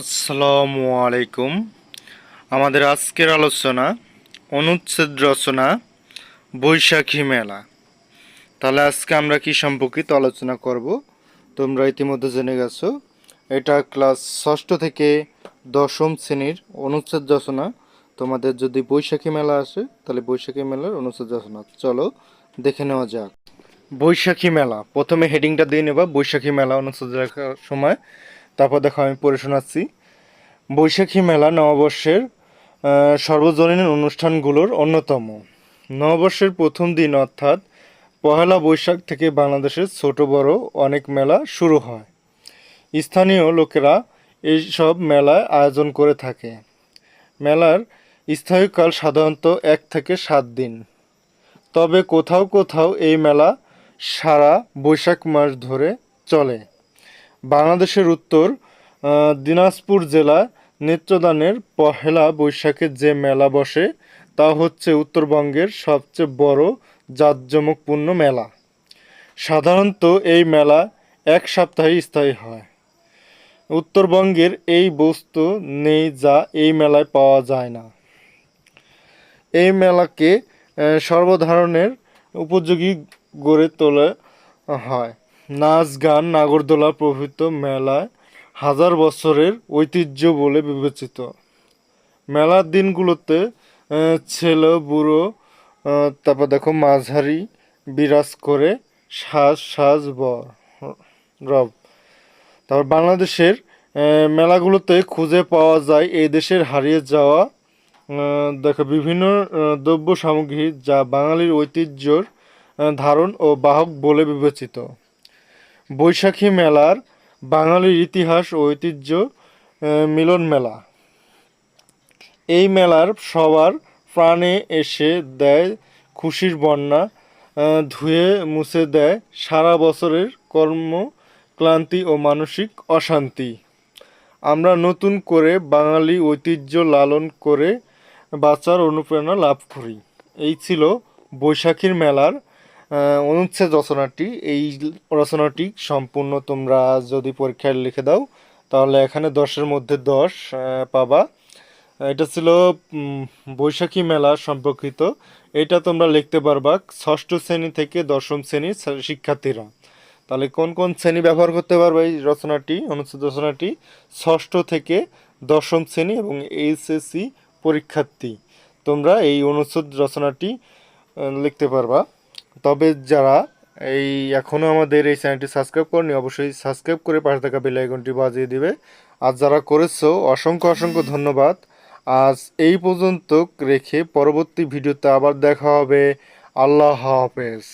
আসসালামু আলাইকুম। আমাদের আজকের আলোচনা, অনুচ্ছেদ রচনা, বৈশাখী মেলা। তাহলে আজকে আমরা কি সম্পর্কিত আলোচনা করব? তোমরা ইতিমধ্যে জেনে গেছো, এটা ক্লাস ষষ্ঠ থেকে দশম শ্রেণির অনুচ্ছেদ রচনা। তোমাদের যদি বৈশাখী মেলা আসে, তাহলে বৈশাখী মেলার অনুচ্ছেদ রচনা। চলো, দেখে নেওয়া যাক। বৈশাখী মেলা, প্রথমে হেডিংটা দিয়ে নেবা। বৈশাখী মেলা অনুচ্ছেদ লেখার সময় তারপর দেখো আমি পড়ে শোনাচ্ছি। বৈশাখী মেলা নববর্ষের সর্বজনীন অনুষ্ঠানগুলোর অন্যতম। নববর্ষের প্রথম দিন অর্থাৎ পহেলা বৈশাখ থেকে বাংলাদেশের ছোট বড় অনেক মেলা শুরু হয়। স্থানীয় লোকেরা এইসব মেলায় আয়োজন করে থাকে। মেলার স্থায়ীকাল সাধারণত এক থেকে সাত দিন। তবে কোথাও কোথাও এই মেলা সারা বৈশাখ মাস ধরে চলে। বাংলাদেশের উত্তর দিনাজপুর জেলা নেত্রদানের পহেলা বৈশাখে যে মেলা বসে, তা হচ্ছে উত্তরবঙ্গের সবচেয়ে বড় জাঁকজমকপূর্ণ মেলা। সাধারণত এই মেলা এক সপ্তাহে স্থায়ী হয়। উত্তরবঙ্গের এই বস্তু নেই যা এই মেলায় পাওয়া যায় না। এই মেলাকে সর্বধারণের উপযোগী গড়ে তোলা হয়। নাচ গান নাগরদোলা প্রভৃত মেলায় হাজার বছরের ঐতিহ্য বলে বিবেচিত। মেলার দিনগুলোতে ছেলে, বুড়ো তারপর দেখো মাঝারি, বিরাজ করে সাজ সাজ রব। তারপর বাংলাদেশের মেলাগুলোতে খুঁজে পাওয়া যায় এই দেশের হারিয়ে যাওয়া দেখো বিভিন্ন দ্রব্য সামগ্রী যা বাঙালির ঐতিহ্যর ধারণ ও বাহক বলে বিবেচিত। বৈশাখী মেলার বাঙালির ইতিহাস ও ঐতিহ্য মিলন মেলা। এই মেলার সবার প্রাণে এসে দেয় খুশির বন্যা ধুয়ে মুছে দেয় সারা বছরের কর্ম ক্লান্তি ও মানসিক অশান্তি। আমরা নতুন করে বাঙালি ঐতিহ্য লালন করে বাঁচার অনুপ্রেরণা লাভ করি। এই ছিল বৈশাখীর মেলার অনুচ্ছেদ রচনাটি, এই রচনাটি সম্পূর্ণ তোমরা যদি পরীক্ষায় লিখে দাও, তাহলে এখানে দশের মধ্যে দশ পাবা। এটা ছিল বৈশাখী মেলা সম্পর্কিত। এটা তোমরা লিখতে পারবা ষষ্ঠ শ্রেণি থেকে দশম শ্রেণির শিক্ষার্থীরা। তাহলে কোন কোন শ্রেণি ব্যবহার করতে পারবে এই রচনাটি, অনুচ্ছেদ রচনাটি? ষষ্ঠ থেকে দশম শ্রেণি এবং এইচএসসি পরীক্ষার্থী। তোমরা এই অনুচ্ছেদ রচনাটি লিখতে পারবা। তবে যারা এই এখনও আমাদের এই চ্যানেলটি সাবস্ক্রাইব করনি অবশ্যই সাবস্ক্রাইব করে পাশে থাকা বেল আইকনটি বাজিয়ে দিবে। আর যারা করেছ, অসংখ্য অসংখ্য ধন্যবাদ। আজ এই পর্যন্ত রেখে পরবর্তী ভিডিওতে আবার দেখা হবে। আল্লাহ হাফেজ।